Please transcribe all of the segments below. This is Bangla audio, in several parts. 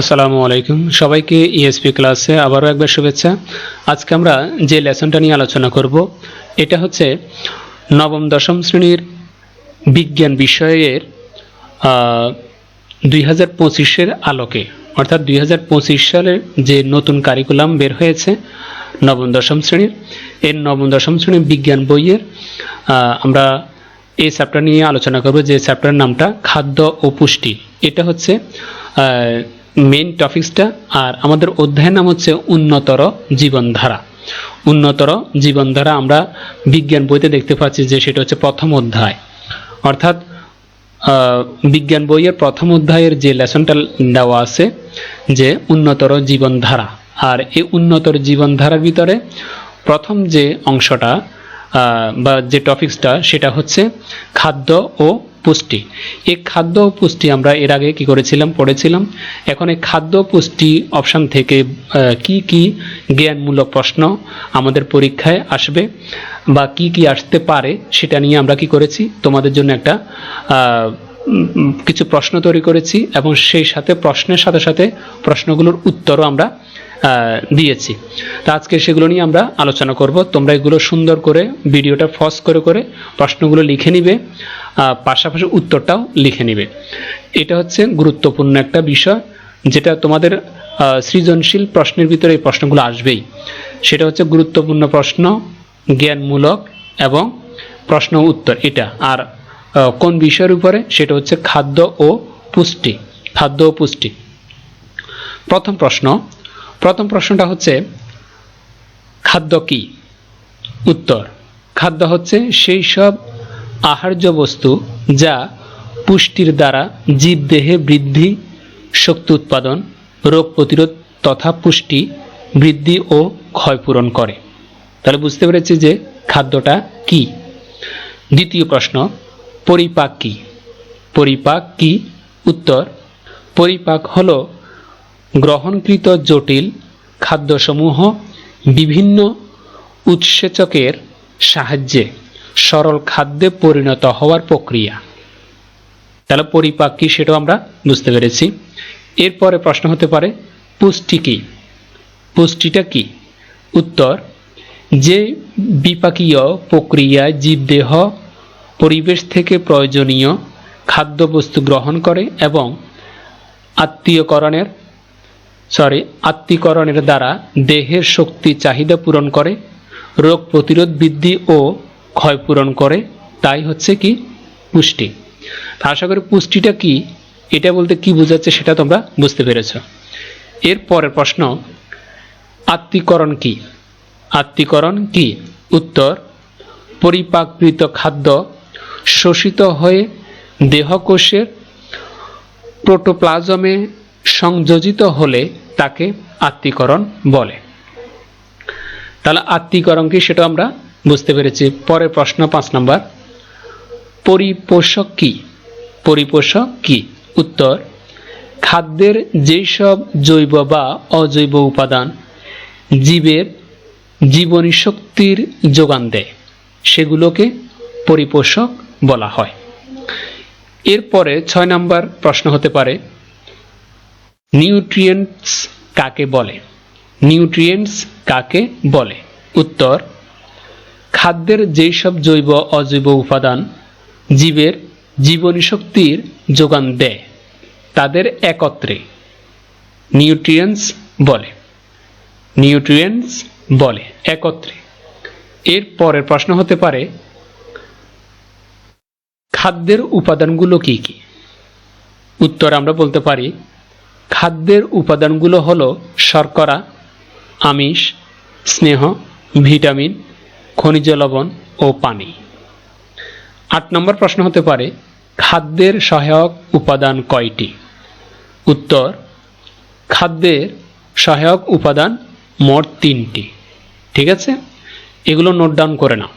আসসালামু আলাইকুম। সবাইকে ইএসপি ক্লাসে আবারও একবার শুভেচ্ছা। আজকে আমরা যে লেসনটা নিয়ে আলোচনা করব, এটা হচ্ছে নবম, দশম শ্রেণির বিজ্ঞান বিষয়ের দুই হাজার পঁচিশের আলোকে। অর্থাৎ দুই হাজার পঁচিশ সালের যে নতুন কারিকুলাম বের হয়েছে নবম, দশম শ্রেণির, এর নবম, দশম শ্রেণির বিজ্ঞান বইয়ের আমরা এই চ্যাপ্টার নিয়ে আলোচনা করব যে চ্যাপ্টারের নামটা খাদ্য ও পুষ্টি। এটা হচ্ছে মেন টপিক্সটা আর আমাদের অধ্যায়ের নাম হচ্ছে উন্নতর জীবনধারা। উন্নতর জীবনধারা আমরা বিজ্ঞান বইতে দেখতে পাচ্ছি যে সেটা হচ্ছে প্রথম অধ্যায়। অর্থাৎ বিজ্ঞান বইয়ের প্রথম অধ্যায়ের যে লেসনটা দেওয়া আছে যে উন্নতর জীবনধারা। আর এই উন্নতর জীবনধারার ভিতরে প্রথম যে অংশটা বা যে টপিক্সটা সেটা হচ্ছে খাদ্য ও পুষ্টি। এই খাদ্য পুষ্টি আমরা এর আগে কি করেছিলাম, পড়েছিলাম। এখন এই খাদ্য পুষ্টি অপশান থেকে কি কি জ্ঞানমূলক প্রশ্ন আমাদের পরীক্ষায় আসবে বা কি কি আসতে পারে সেটা নিয়ে আমরা কি করেছি? তোমাদের জন্য একটা কিছু প্রশ্ন তৈরি করেছি এবং সেই সাথে প্রশ্নের সাথে সাথে প্রশ্নগুলোর উত্তরও আমরা দিয়েছি। তো আজকে সেগুলো নিয়ে আমরা আলোচনা করব। তোমরা এগুলো সুন্দর করে ভিডিওটা ফস করে করে প্রশ্নগুলো লিখে নিবে পাশাপাশি উত্তরটাও লিখে নিবে। এটা হচ্ছে গুরুত্বপূর্ণ একটা বিষয় যেটা তোমাদের সৃজনশীল প্রশ্নের ভিতরে এই প্রশ্নগুলো আসবেই। সেটা হচ্ছে গুরুত্বপূর্ণ প্রশ্ন, জ্ঞানমূলক এবং প্রশ্ন উত্তর। এটা আর কোন বিষয়ের উপরে? সেটা হচ্ছে খাদ্য ও পুষ্টি। খাদ্য ও পুষ্টি। প্রথম প্রশ্ন। প্রথম প্রশ্নটা হচ্ছে, খাদ্য কি? উত্তর, খাদ্য হচ্ছে সেই সব আহার্য বস্তু যা পুষ্টির দ্বারা জীবদেহে বৃদ্ধি, শক্তি উৎপাদন, রোগ প্রতিরোধ তথা পুষ্টি বৃদ্ধি ও ক্ষয়পূরণ করে। তাহলে বুঝতে পেরেছি যে খাদ্যটা কি। দ্বিতীয় প্রশ্ন পরিপাক। কি পরিপাক কি উত্তর, পরিপাক হল গ্রহণকৃত জটিল খাদ্যসমূহ বিভিন্ন উৎসেচকের সাহায্যে সরল খাদ্যে পরিণত হওয়ার প্রক্রিয়া। তাহলে পরিপাক কি সেটাও আমরা বুঝতে পেরেছি। এরপরে প্রশ্ন হতে পারে, পুষ্টি কি? পুষ্টিটা কি? উত্তর, যে বিপাকীয় প্রক্রিয়ায় জীবদেহ পরিবেশ থেকে প্রয়োজনীয় খাদ্যবস্তু গ্রহণ করে এবং আত্মীয়করণের সরি আত্মীকরণের দ্বারা দেহের শক্তি চাহিদা পূরণ করে, রোগ প্রতিরোধ বৃদ্ধি ও ক্ষয় পূরণ করে। তাই হচ্ছে কি? পুষ্টি। আশা করি পুষ্টিটা কি? এটা বলতে কি বোঝাচ্ছে সেটা তোমরা বুঝতে পেরেছ। এর পরের প্রশ্ন আত্মীকরণ কি? আত্মীকরণ কি? উত্তর পরিপাকৃত খাদ্য শোষিত হয়ে দেহকোষের প্রোটোপ্লাজমে সংযোজিত হলে তাকে আত্মীকরণ বলে। তাহলে আত্মীকরণ কি সেটা আমরা বুঝতে পেরেছি। পরের প্রশ্ন পাঁচ নম্বর, পরিপোষক কি? পরিপোষক কি? উত্তর, খাদ্যের যেই সব জৈব বা অজৈব উপাদান জীবের জীবনী শক্তির যোগান দেয়, সেগুলোকে পরিপোষক বলা হয়। এরপরে ছয় নম্বর প্রশ্ন হতে পারে, নিউট্রিয়েন্টস কাকে বলে? নিউট্রিয়েন্টস কাকে বলে? উত্তর, খাদ্যের যেই সব জৈব অজৈব উপাদান জীবের জীবনী শক্তির যোগান দেয়, তাদের একত্রে নিউট্রিয়েন্টস বলে। নিউট্রিয়েন্টস বলে, একত্রে। এর পরের প্রশ্ন হতে পারে খাদ্যের উপাদানগুলো কি কি? উত্তর আমরা বলতে পারি, খাদ্যের উপাদানগুলো হলো শর্করা, আমিষ, স্নেহ, ভিটামিন, খনিজ লবণ ও পানি। আট নম্বর প্রশ্ন হতে পারে, খাদ্যের সহায়ক উপাদান কয়টি? উত্তর, খাদ্যের সহায়ক উপাদান মোট তিনটি। ঠিক আছে? এগুলো নোট ডাউন করে নাও।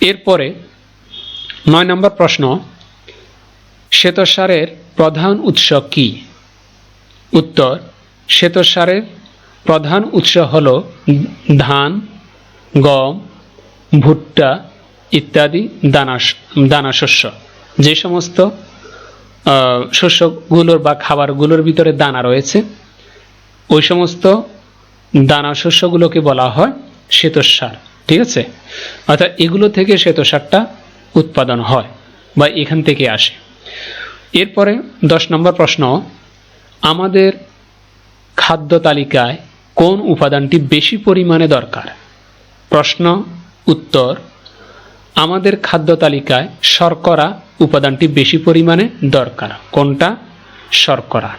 এরপরে নয় নম্বর প্রশ্ন, শ্বেতসারের প্রধান উৎস কি? উত্তর, শ্বেতসারের প্রধান উৎস হল ধান, গম, ভুট্টা ইত্যাদি দানা দানাশস্য। যে সমস্ত শস্যগুলোর বা খাবারগুলোর ভিতরে দানা রয়েছে, ওই সমস্ত দানা শস্যগুলোকে বলা হয় শ্বেতসার। ঠিক আছে? অর্থাৎ এগুলো থেকে শ্বেতসারটা উৎপাদন হয় বা এখান থেকে আসে। এরপরে দশ নম্বর প্রশ্ন, আমাদের খাদ্য তালিকায় কোন উপাদানটি বেশি পরিমাণে দরকার? প্রশ্ন, উত্তর, আমাদের খাদ্য তালিকায় শর্করা উপাদানটি বেশি পরিমাণে দরকার। কোনটা? শর্করা।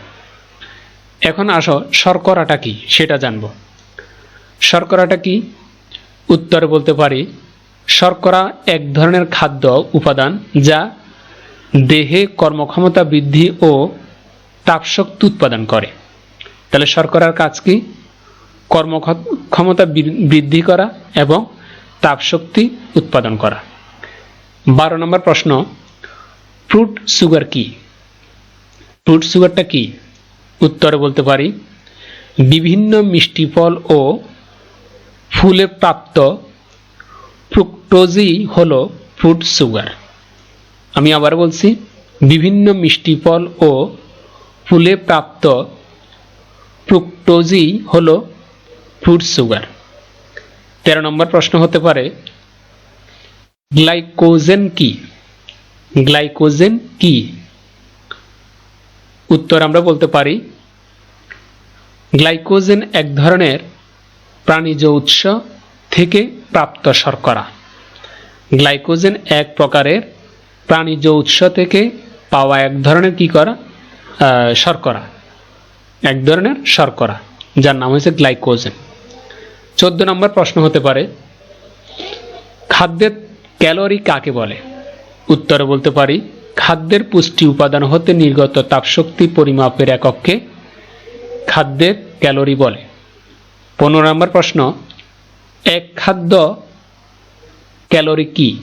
এখন আসো, শর্করাটা কি? সেটা জানব। শর্করাটা কি? উত্তরে বলতে পারি শর্করা এক ধরনের খাদ্য উপাদান যা দেহে কর্মক্ষমতা বৃদ্ধি ও তাপশক্তি উৎপাদন করে। তাহলে শর্করার কাজ কি? কর্মক্ষমতা বৃদ্ধি করা এবং তাপশক্তি উৎপাদন করা। বারো নম্বর প্রশ্ন ফ্রুট সুগার কি? ফ্রুট সুগারটা কি? উত্তরে বলতে পারি, বিভিন্ন মিষ্টি ফল ও ফুলে প্রাপ্ত ফ্রুক্টোজই হল ফ্রুট সুগার আমি আবার বলছি, বিভিন্ন মিষ্টি ফল ও ফুলে প্রাপ্ত ফ্রুক্টোজই হল ফ্রুট সুগার তেরো নম্বর প্রশ্ন হতে পারে গ্লাইকোজেন কি? গ্লাইকোজেন কি? উত্তর আমরা বলতে পারি গ্লাইকোজেন এক ধরনের প্রাণীজ উৎস থেকে প্রাপ্ত শর্করা। গ্লাইকোজেন এক প্রকারের প্রাণীজ উৎস থেকে পাওয়া এক ধরনের কি করা? শর্করা। এক ধরনের শর্করা, যার নাম হচ্ছে গ্লাইকোজেন। চোদ্দ নম্বর প্রশ্ন হতে পারে, খাদ্যের ক্যালোরি কাকে বলে? উত্তরে বলতে পারি, খাদ্যের পুষ্টি উপাদান হতে নির্গত তাপশক্তি পরিমাপের একককে খাদ্যের ক্যালোরি বলে। পনেরো নম্বর প্রশ্ন এক খাদ্য ক্যালোরি কি?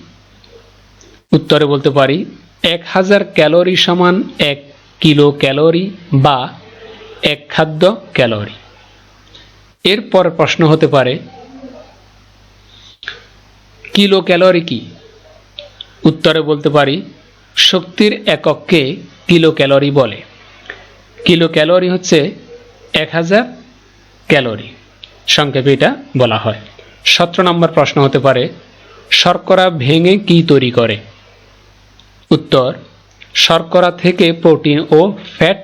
উত্তরে বলতে পারি, এক হাজার ক্যালোরি সমান এক কিলো ক্যালোরি বা এক খাদ্য ক্যালোরি। এরপর প্রশ্ন হতে পারে, কিলো ক্যালোরি কি? উত্তরে বলতে পারি, শক্তির একককে কিলো ক্যালোরি বলে। কিলো ক্যালোরি হচ্ছে এক হাজার ক্যালোরি। সংক্ষেপে এটা বলা হয়। সতেরো নম্বর প্রশ্ন হতে পারে, শর্করা ভেঙে কি তৈরি করে? উত্তর, শর্করা থেকে প্রোটিন ও ফ্যাট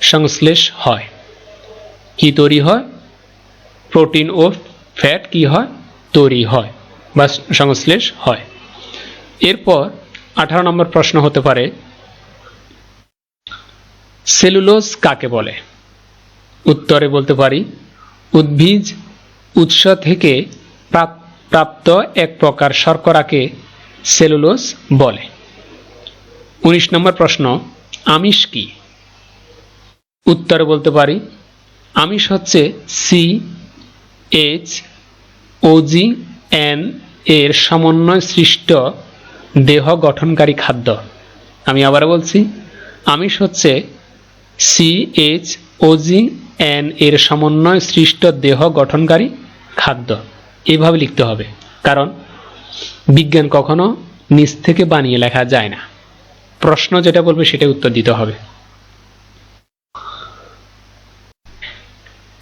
সংশ্লেষ হয়। কি তৈরি হয়? প্রোটিন ও ফ্যাট কি হয়? তৈরি হয় বা সংশ্লেষ হয়। এরপর আঠারো নম্বর প্রশ্ন হতে পারে, সেলুলোজ কাকে বলে? উত্তরে বলতে পারি, উদ্ভিজ উৎস থেকে প্রাপ্ত এক প্রকার শর্করাকে সেলুলোজ বলে। উনিশ নম্বর প্রশ্ন, আমিষ কি? উত্তরে বলতে পারি, আমিষ হচ্ছে সি এইচ ওজি এন এর সমন্বয় সৃষ্ট দেহ গঠনকারী খাদ্য। আমি আবার বলছি, আমিষ হচ্ছে সি এইচ ওজি এন এর সমন্বয় সৃষ্ট দেহ গঠনকারী খাদ্য। এইভাবে লিখতে হবে। কারণ বিজ্ঞান কখনো নিজ থেকে বানিয়ে লেখা যায় না। প্রশ্ন যেটা বলবে সেটা উত্তর দিতে হবে।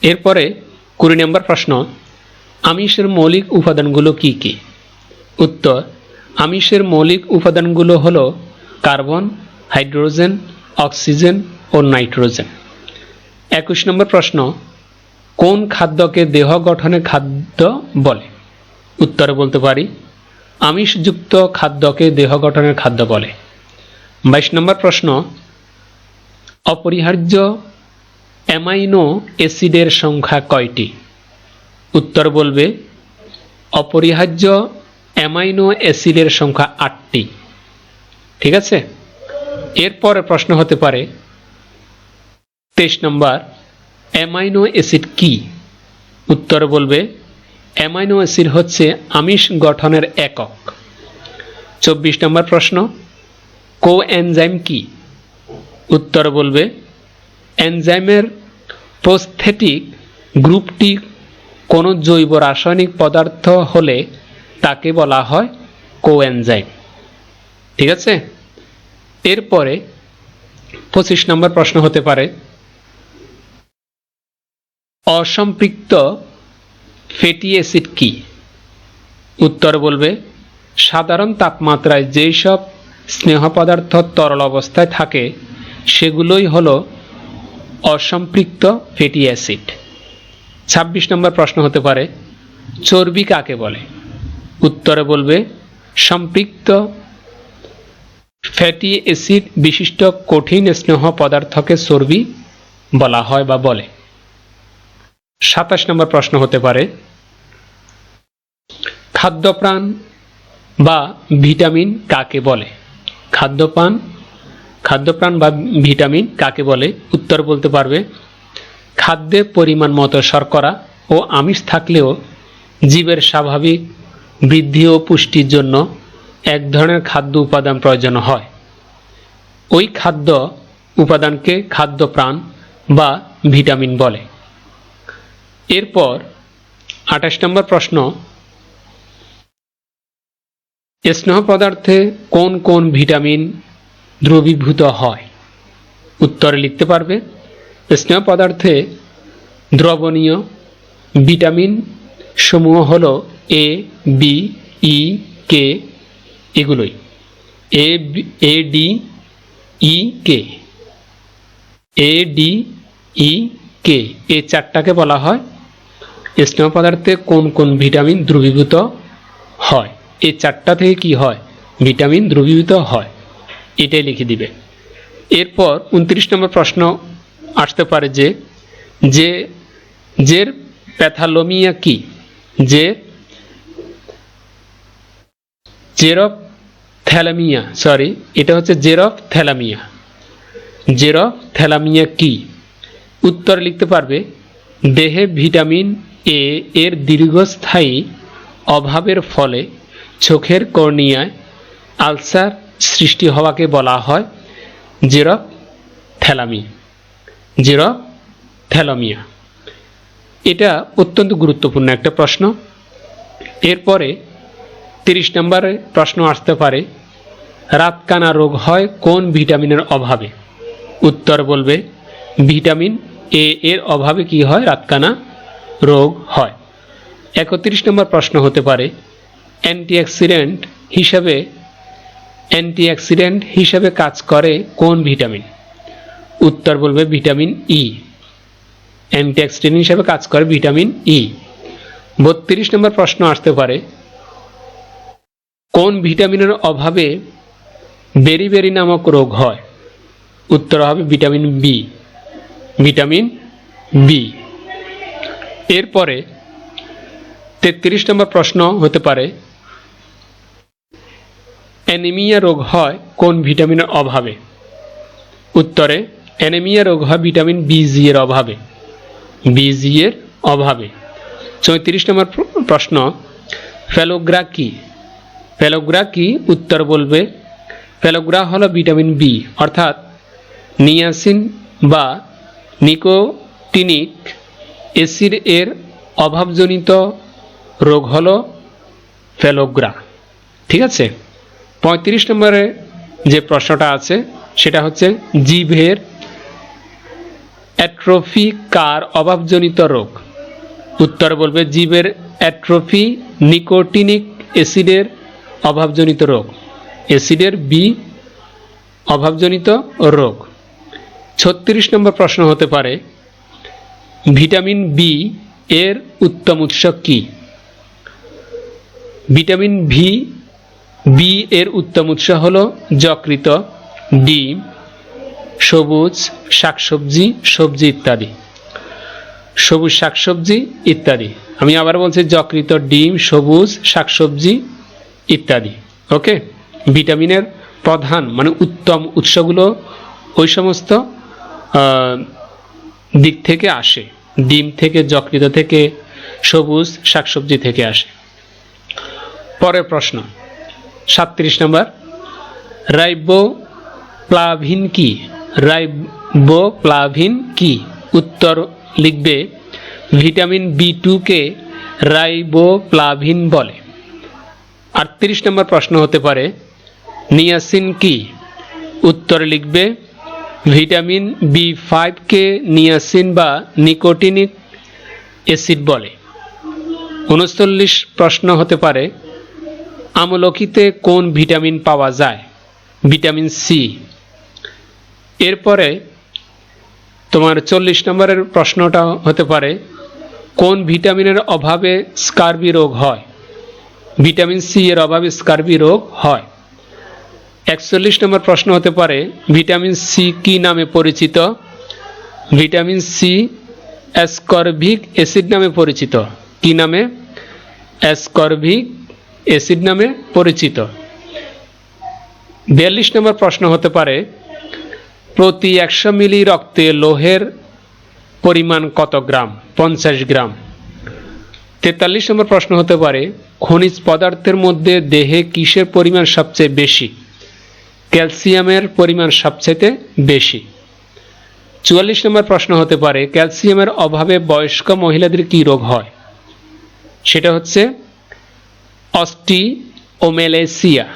এরপরে কুড়ি নম্বর প্রশ্ন, আমিষের মৌলিক উপাদানগুলো কি কি? উত্তর, আমিষের মৌলিক উপাদানগুলো হল কার্বন, হাইড্রোজেন, অক্সিজেন ও নাইট্রোজেন। একুশ নম্বর প্রশ্ন কোন খাদ্যকে দেহ গঠনের খাদ্য বলে? উত্তরে বলতে পারি, আমিষযুক্ত খাদ্যকে দেহ গঠনের খাদ্য বলে। বাইশ নম্বর প্রশ্ন, অপরিহার্য অ্যামাইনো অ্যাসিডের সংখ্যা কয়টি? উত্তর বলবে, অপরিহার্য অ্যামাইনো অ্যাসিডের সংখ্যা আটটি। ঠিক আছে? এরপরে প্রশ্ন হতে পারে, তেইশ নম্বর অ্যামাইনো অ্যাসিড কি? উত্তর বলবে, অ্যামাইনো অ্যাসিড হচ্ছে আমিষ গঠনের একক। চব্বিশ নম্বর প্রশ্ন কো এনজাইম কি? উত্তর বলবে, এনজাইমের প্রস্থেটিক গ্রুপটি কোনো জৈব রাসায়নিক পদার্থ হলে তাকে বলা হয় কোএনজাইম। ঠিক আছে? এরপরে পঁচিশ নম্বর প্রশ্ন হতে পারে অসম্পৃক্ত ফ্যাটি অ্যাসিড কি? উত্তর বলবে, সাধারণ তাপমাত্রায় যেই সব স্নেহ পদার্থ তরল অবস্থায় থাকে, সেগুলোই হলো অসম্পৃক্ত ফ্যাটি অ্যাসিড। ছাব্বিশ নম্বর প্রশ্ন হতে পারে, চর্বি কাকে বলে? উত্তরে বলবে, সম্পৃক্ত ফ্যাটি অ্যাসিড বিশিষ্ট কঠিন স্নেহ পদার্থকে চর্বি বলা হয় বা বলে। সাতাশ নম্বর প্রশ্ন হতে পারে, খাদ্যপ্রাণ বা ভিটামিন কাকে বলে? খাদ্যপান খাদ্যপ্রাণ বা ভিটামিন কাকে বলে? উত্তর বলতে পারবে, খাদ্যে পরিমাণ মতো শর্করা ও আমিষ থাকলেও জীবের স্বাভাবিক বৃদ্ধি ও পুষ্টির জন্য এক ধরনের খাদ্য উপাদান প্রয়োজন হয়। ওই খাদ্য উপাদানকে খাদ্যপ্রাণ বা ভিটামিন বলে। এরপর আঠাশ নম্বর প্রশ্ন। স্নেহ পদার্থে কোন কোন ভিটামিন দ্রবীভূত হয়? উত্তরে লিখতে পারবে। স্নেহ পদার্থে দ্রবণীয় ভিটামিন সমূহ হল এ বি ই কে এগুলোই। এ A D E K A D E কে এই চারটাকে বলা হয় স্নেহ পদার্থে কোন কোন ভিটামিন দ্রবীভূত হয়? এই চারটা থেকে কি হয়? ভিটামিন দ্রবীভূত হয়। এটাই লিখে দিবে। এরপর উনত্রিশ নম্বর প্রশ্ন আসতে পারে যে যে, জের প্যাথালোমিয়া কি? যে জেরফ থ্যালামিয়া সরি এটা হচ্ছে জেরফ থ্যালামিয়া জেরফ থ্যালামিয়া কি? উত্তর লিখতে পারবে, দেহে ভিটামিন এ এর দীর্ঘস্থায়ী অভাবের ফলে চোখের কর্নিয়ায় আলসার সৃষ্টি হওয়াকে বলা হয় জেরফ থ্যালামি। জেরফ থ্যালামিয়া। এটা অত্যন্ত গুরুত্বপূর্ণ একটা প্রশ্ন। এরপরে তিরিশ নম্বরে প্রশ্ন আসতে পারে, রাতকানা রোগ হয় কোন ভিটামিনের অভাবে? উত্তর বলবে, ভিটামিন এ এর অভাবে কি হয় রাতকানা? রোগ হয়। একত্রিশ নম্বর প্রশ্ন হতে পারে, অ্যান্টিঅক্সিডেন্ট হিসাবে অ্যান্টিঅক্সিডেন্ট হিসাবে কাজ করে কোন ভিটামিন? উত্তর বলবে ভিটামিন ই অ্যান্টিঅক্সিডেন্ট হিসাবে কাজ করে ভিটামিন ই বত্রিশ নম্বর প্রশ্ন আসতে পারে, কোন ভিটামিনের অভাবে বেরিবেরি নামক রোগ হয়? উত্তর হবে ভিটামিন বি ভিটামিন বি এরপরে তেত্রিশ নম্বর প্রশ্ন হতে পারে, অ্যানিমিয়া রোগ হয় কোন ভিটামিনের অভাবে? উত্তরে, অ্যানিমিয়া রোগ হয় ভিটামিন বিজি এর অভাবে। বিজি এর অভাবে। চৌত্রিশ নম্বর প্রশ্ন, ফেলোগ্রা কি? ফেলোগ্রা কি? উত্তর বলবে, ফেলোগ্রা হলো ভিটামিন বি, অর্থাৎ নিয়াসিন বা নিকোটিনিক অ্যাসিড এর অভাবজনিত রোগ হল ফেলোগ্রা। ঠিক আছে? পঁয়ত্রিশ নম্বরে যে প্রশ্নটা আছে, সেটা হচ্ছে জিভের অ্যাট্রফি কার অভাবজনিত রোগ? উত্তর বলবে জীবের অ্যাট্রফি নিকোটিনিক অ্যাসিডের অভাবজনিত রোগ। অ্যাসিডের বি অভাবজনিত রোগ। ছত্রিশ নম্বর প্রশ্ন হতে পারে ভিটামিন বি এর উত্তম উৎস কি? ভিটামিন ভি, বি এর উত্তম উৎস হল যকৃত ডিম, সবুজ শাকসবজি, সবজি ইত্যাদি। সবুজ শাকসবজি ইত্যাদি। আমি আবার বলছি যকৃত ডিম, সবুজ শাকসবজি ইত্যাদি। ওকে? ভিটামিনের প্রধান মানে উত্তম উৎসগুলো ওই সমস্ত দিক থেকে আসে। ডিম থেকে, যকৃত থেকে, সবুজ শাকসবজি থেকে আসে। পরের প্রশ্ন, সাতত্রিশ নম্বর রাইবো প্লাভিন কি? রাইবো প্লাভিন কি? উত্তর লিখবে, ভিটামিন বি টুকে রাইবো প্লাভিন বলে। আটত্রিশ নম্বর প্রশ্ন হতে পারে, নিয়াসিন কি? উত্তর লিখবে ভিটামিন বি ফাইভকে নিয়াসিন বা নিকোটিনিক অ্যাসিড বলে। উনচল্লিশ প্রশ্ন হতে পারে, আমলকিতে কোন ভিটামিন পাওয়া যায়? Vitamin C. এরপরে তোমার চল্লিশ নম্বরের প্রশ্নটা হতে পারে, কোন ভিটামিনের অভাবে স্কার্বি রোগ হয়? ভিটামিন সি এর অভাবে স্কার্বি রোগ হয়। একচল্লিশ নম্বর প্রশ্ন হতে পারে, ভিটামিন সি কি নামে পরিচিত? ভিটামিন সি অ্যাসকর্ভিক অ্যাসিড নামে পরিচিত। কি নামে? অ্যাসকর্ভিক অ্যাসিড নামে পরিচিত। বিয়াল্লিশ নম্বর প্রশ্ন হতে পারে, প্রতি একশো মিলি রক্তে লোহের পরিমাণ কত গ্রাম? পঞ্চাশ গ্রাম। তেতাল্লিশ নম্বর প্রশ্ন হতে পারে, খনিজ পদার্থের মধ্যে দেহে কিসের পরিমাণ সবচেয়ে বেশি? ক্যালসিয়ামের পরিমাণ সবচেয়ে বেশি। চুয়াল্লিশ নম্বর প্রশ্ন হতে পারে, ক্যালসিয়ামের অভাবে বয়স্ক মহিলাদের কি রোগ হয়? সেটা হচ্ছে অস্টি ওমেলেসিয়া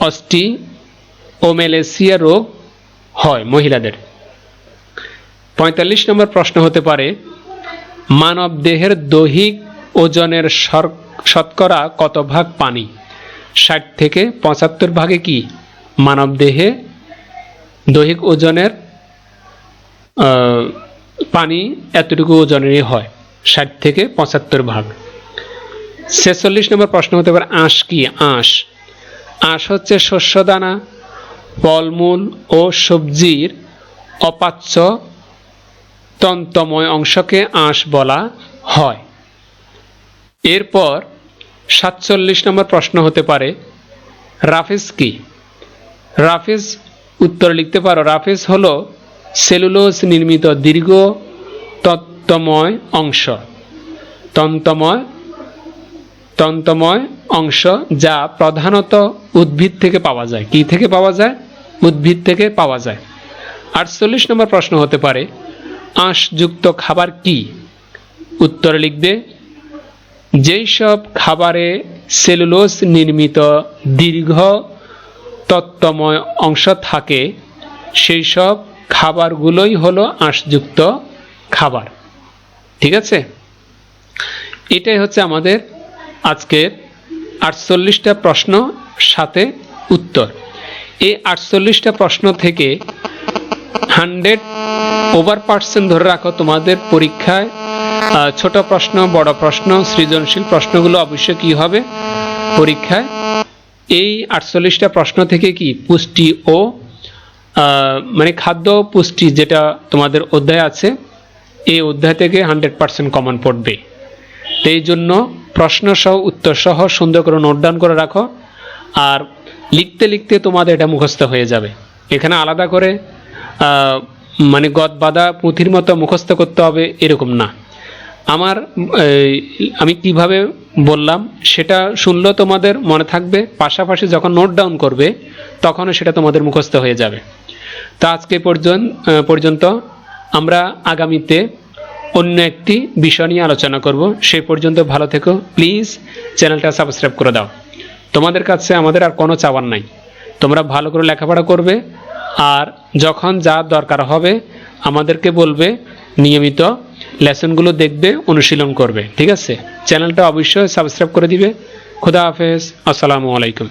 অস্টি ওমেলেসিয়া রোগ হয় মহিলাদের। পঁয়তাল্লিশ নম্বর প্রশ্ন হতে পারে মানব দেহের দৈহিক ওজনের শতকরা কত ভাগ পানি? ষাট থেকে পঁচাত্তর ভাগে কি? মানব দেহে দৈহিক ওজনের পানি এতটুকু ওজনেরই হয়, ষাট থেকে পঁচাত্তর ভাগ। ছেচল্লিশ নম্বর প্রশ্ন হতে পারে, আঁশ কি? আঁশ। আঁশ হচ্ছে শস্যদানা, ফলমূল ও সবজির অপাচ্য তন্তময় অংশকে আঁশ বলা হয়। এরপর সাতচল্লিশ নম্বর প্রশ্ন হতে পারে রাফেজ কি? রাফেজ উত্তর লিখতে পারো। রাফেজ হলো সেলুলোজ নির্মিত দীর্ঘ তত্ত্বময় অংশ। তন্তময় তন্তময় অংশ যা প্রধানত উদ্ভিদ থেকে পাওয়া যায়। কি থেকে পাওয়া যায়? উদ্ভিদ থেকে পাওয়া যায়। আটচল্লিশ নম্বর প্রশ্ন হতে পারে, আঁশযুক্ত খাবার কি? উত্তর লিখবে যেই সব খাবারে সেলুলোজ নির্মিত দীর্ঘ তত্ত্বময় অংশ থাকে, সেই সব খাবারগুলোই হলো আঁশযুক্ত খাবার। ঠিক আছে? এটাই হচ্ছে আমাদের আজকের আটচল্লিশটা প্রশ্ন, সাথে উত্তর। এই আটচল্লিশটা প্রশ্ন থেকে হান্ড্রেড ওভার পার্সেন্ট ধরে রাখো, তোমাদের পরীক্ষায় ছোট প্রশ্ন, বড় প্রশ্ন, সৃজনশীল প্রশ্নগুলো অবশ্যই কি হবে? পরীক্ষায় এই আটচল্লিশটা প্রশ্ন থেকে কি পুষ্টি ও মানে খাদ্য পুষ্টি যেটা তোমাদের অধ্যায় আছে, এই অধ্যায় থেকে হান্ড্রেড পার্সেন্ট কমন পড়বে। তো এই জন্য প্রশ্ন সহ, উত্তর সহ সুন্দর করে নোট ডাউন করে রাখো, আর লিখতে লিখতে তোমাদের এটা মুখস্থ হয়ে যাবে। এখানে আলাদা করে মানে গদ বাঁধা পুঁথির মতো মুখস্থ করতে হবে এরকম না। আমার আমি কীভাবে বললাম, সেটা শুনলেও তোমাদের মনে থাকবে, পাশাপাশি যখন নোট ডাউন করবে, তখনও সেটা তোমাদের মুখস্থ হয়ে যাবে। তো আজকে পর্যন্ত পর্যন্ত আমরা আগামীতে অন্য একটি বিষয় নিয়ে আলোচনা করব। সেই পর্যন্ত ভালো থেকো। প্লিজ চ্যানেলটা সাবস্ক্রাইব করে দাও। তোমাদের কাছে আমাদের আর কোনো চাওয়ার নাই। তোমরা ভালো করে লেখাপড়া করবে, আর যখন যা দরকার হবে, আমাদেরকে বলবে নিয়মিত লেসনগুলো দেখবে, অনুশীলন করবে, ঠিক আছে? চ্যানেলটা অবশ্যই সাবস্ক্রাইব করে দিবে। খুদা হাফেজ, আসসালামু আলাইকুম।